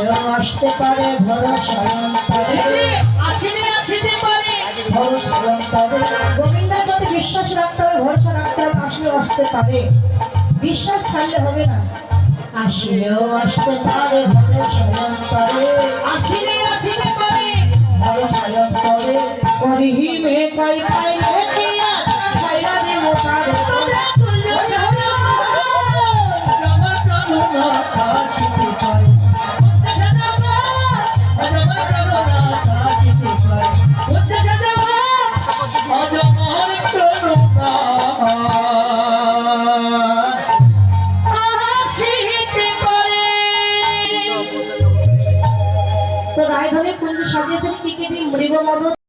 আসলেও আসতে পারে ভরসা অন্তরে আসলে আসতে পারে। ভরসা অন্তরে গোবিন্দের প্রতি বিশ্বাস রাখতে হবে ভরসা রাখতে হবে আসলেও আসতে পারে। বিশ্বাস ছাড়লে হবে না। আসলেও আসতে পারে ভরসা অন্তরে আসলে আসতে পারে। ভরসা অন্তরে করিহি মে কই খাইলে তো রায়ধনে কুঞ্জ সাজিয়েছেন টিকিটি মৃগমদ